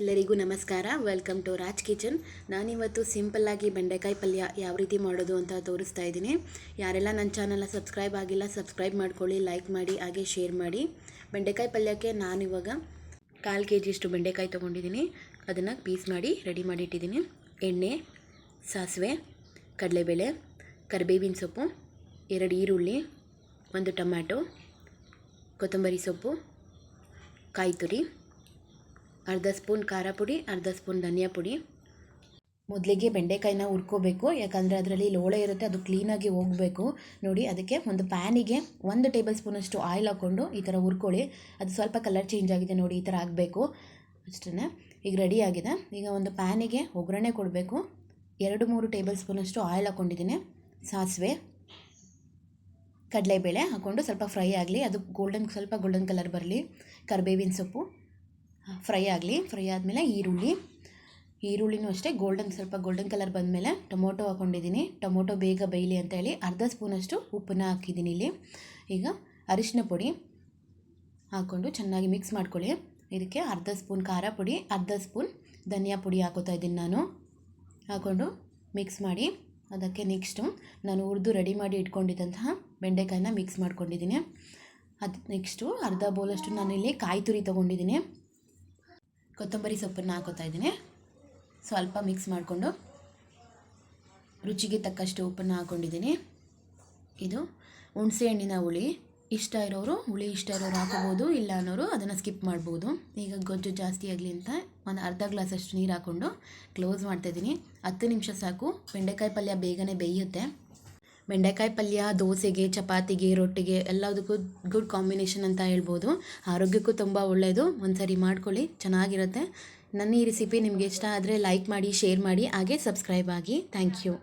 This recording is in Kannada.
ಎಲ್ಲರಿಗೂ ನಮಸ್ಕಾರ. ವೆಲ್ಕಮ್ ಟು ರಾಜ್ ಕಿಚನ್ ನಾನಿವತ್ತು ಸಿಂಪಲ್ಲಾಗಿ ಬೆಂಡೆಕಾಯಿ ಪಲ್ಯ ಯಾವ ರೀತಿ ಮಾಡೋದು ಅಂತ ತೋರಿಸ್ತಾ ಇದ್ದೀನಿ. ಯಾರೆಲ್ಲ ನನ್ನ ಚಾನಲ್ನ ಸಬ್ಸ್ಕ್ರೈಬ್ ಆಗಿಲ್ಲ ಸಬ್ಸ್ಕ್ರೈಬ್ ಮಾಡ್ಕೊಳ್ಳಿ ಲೈಕ್ ಮಾಡಿ, ಹಾಗೆ ಶೇರ್ ಮಾಡಿ. ಬೆಂಡೆಕಾಯಿ ಪಲ್ಯಕ್ಕೆ ನಾನಿವಾಗ ಕಾಲು ಕೆ ಜಿಯಷ್ಟು ಬೆಂಡೆಕಾಯಿ ತೊಗೊಂಡಿದ್ದೀನಿ. ಅದನ್ನು ಪೀಸ್ ಮಾಡಿ ರೆಡಿ ಮಾಡಿ ಇಟ್ಟಿದ್ದೀನಿ. ಎಣ್ಣೆ, ಸಾಸಿವೆ, ಕಡಲೆಬೇಳೆ, ಕರಿಬೇವಿನ ಸೊಪ್ಪು, ಎರಡು ಈರುಳ್ಳಿ, ಒಂದು ಟೊಮ್ಯಾಟೊ, ಕೊತ್ತಂಬರಿ ಸೊಪ್ಪು, ಕಾಯಿ ತುರಿ ಅರ್ಧ ಸ್ಪೂನ್ ಖಾರ ಪುಡಿ, ಅರ್ಧ ಸ್ಪೂನ್ ಧನಿಯಾ ಪುಡಿ. ಮೊದಲಿಗೆ ಬೆಂಡೆಕಾಯಿನ ಹುರ್ಕೋಬೇಕು, ಯಾಕಂದರೆ ಅದರಲ್ಲಿ ಲೋಳೆ ಇರುತ್ತೆ, ಅದು ಕ್ಲೀನಾಗಿ ಹೋಗಬೇಕು. ನೋಡಿ, ಅದಕ್ಕೆ ಒಂದು ಪ್ಯಾನಿಗೆ ಒಂದು ಟೇಬಲ್ ಸ್ಪೂನಷ್ಟು ಆಯಿಲ್ ಹಾಕ್ಕೊಂಡು ಈ ಥರ ಹುರ್ಕೊಳ್ಳಿ. ಅದು ಸ್ವಲ್ಪ ಕಲರ್ ಚೇಂಜ್ ಆಗಿದೆ ನೋಡಿ, ಈ ಥರ ಆಗಬೇಕು. ಅಷ್ಟೇ ಈಗ ರೆಡಿ ಆಗಿದೆ. ಈಗ ಒಂದು ಪ್ಯಾನಿಗೆ ಒಗ್ಗರಣೆ ಕೊಡಬೇಕು. ಎರಡು, ಮೂರು ಟೇಬಲ್ ಸ್ಪೂನಷ್ಟು ಆಯಿಲ್ ಹಾಕ್ಕೊಂಡಿದ್ದೀನಿ. ಸಾಸಿವೆ, ಕಡಲೆಬೇಳೆ ಹಾಕ್ಕೊಂಡು ಸ್ವಲ್ಪ ಫ್ರೈ ಆಗಲಿ. ಅದು ಗೋಲ್ಡನ್ ಸ್ವಲ್ಪ ಗೋಲ್ಡನ್ ಕಲರ್ ಬರಲಿ. ಕರಿಬೇವಿನ ಸೊಪ್ಪು. ಫ್ರೈ ಆಗಲಿ, ಫ್ರೈ ಆದಮೇಲೆ ಈರುಳ್ಳಿ. ಈರುಳ್ಳಿನೂ ಅಷ್ಟೇ ಗೋಲ್ಡನ್ ಸ್ವಲ್ಪ ಗೋಲ್ಡನ್ ಕಲರ್ ಬಂದಮೇಲೆ ಟೊಮೊಟೊ ಹಾಕ್ಕೊಂಡಿದ್ದೀನಿ ಟೊಮೊಟೊ ಬೇಗ ಬೇಯಲಿ ಅಂತ ಹೇಳಿ ಅರ್ಧ ಸ್ಪೂನಷ್ಟು ಉಪ್ಪನ್ನ ಹಾಕಿದ್ದೀನಿ ಇಲ್ಲಿ. ಈಗ ಅರಿಶಿನ ಪುಡಿ ಹಾಕ್ಕೊಂಡು ಚೆನ್ನಾಗಿ ಮಿಕ್ಸ್ ಮಾಡ್ಕೊಳ್ಳಿ. ಇದಕ್ಕೆ ಅರ್ಧ ಸ್ಪೂನ್ ಖಾರ ಪುಡಿ, ಅರ್ಧ ಸ್ಪೂನ್ ಧನಿಯಾ ಪುಡಿ ಹಾಕೋತಾ ಇದ್ದೀನಿ ನಾನು. ಹಾಕ್ಕೊಂಡು ಮಿಕ್ಸ್ ಮಾಡಿ, ಅದಕ್ಕೆ ನೆಕ್ಸ್ಟು ನಾನು ಹುರಿದು ರೆಡಿ ಮಾಡಿ ಇಟ್ಕೊಂಡಿದ್ದಂತಹ ಬೆಂಡೆಕಾಯನ್ನ ಮಿಕ್ಸ್ ಮಾಡ್ಕೊಂಡಿದ್ದೀನಿ. ಅದು ನೆಕ್ಸ್ಟು ಅರ್ಧ ಬೌಲಷ್ಟು ನಾನಿಲ್ಲಿ ಕಾಯಿ ತುರಿ ತೊಗೊಂಡಿದ್ದೀನಿ. ಕೊತ್ತಂಬರಿ ಸೊಪ್ಪನ್ನು ಹಾಕೋತಾ ಇದ್ದೀನಿ. ಸ್ವಲ್ಪ ಮಿಕ್ಸ್ ಮಾಡಿಕೊಂಡು ರುಚಿಗೆ ತಕ್ಕಷ್ಟು ಉಪ್ಪನ್ನು ಹಾಕ್ಕೊಂಡಿದ್ದೀನಿ ಇದು ಹುಣಸೆ ಹಣ್ಣಿನ ಹುಳಿ. ಇಷ್ಟ ಇರೋರು ಹುಳಿ ಇಷ್ಟ ಇರೋರು ಹಾಕೋಬೋದು, ಇಲ್ಲ ಅನ್ನೋರು ಅದನ್ನು ಸ್ಕಿಪ್ ಮಾಡ್ಬೋದು. ಈಗ ಗೊಜ್ಜು ಜಾಸ್ತಿ ಆಗಲಿ ಅಂತ ಒಂದು ಅರ್ಧ ಗ್ಲಾಸಷ್ಟು ನೀರು ಹಾಕ್ಕೊಂಡು ಕ್ಲೋಸ್ ಮಾಡ್ತಾಯಿದ್ದೀನಿ ಹತ್ತು ನಿಮಿಷ ಸಾಕು. ಬೆಂಡೆಕಾಯಿ ಪಲ್ಯ ಬೇಗನೆ ಬೇಯುತ್ತೆ. ಬೆಂಡೆಕಾಯಿ ಪಲ್ಯ, ದೋಸೆಗೆ, ಚಪಾತಿಗೆ, ರೊಟ್ಟಿಗೆ ಎಲ್ಲದಕ್ಕೂ ಗುಡ್ ಕಾಂಬಿನೇಷನ್ ಅಂತ ಹೇಳ್ಬೋದು. ಆರೋಗ್ಯಕ್ಕೂ ತುಂಬ ಒಳ್ಳೆಯದು ಒಂದು ಸರಿ ಮಾಡ್ಕೊಳ್ಳಿ, ಚೆನ್ನಾಗಿರುತ್ತೆ. ನನ್ನ ಈ ರೆಸಿಪಿ ನಿಮಗೆ ಇಷ್ಟ ಆದರೆ ಲೈಕ್ ಮಾಡಿ ಶೇರ್ ಮಾಡಿ, ಹಾಗೆ ಸಬ್ಸ್ಕ್ರೈಬ್ ಆಗಿ. Thank you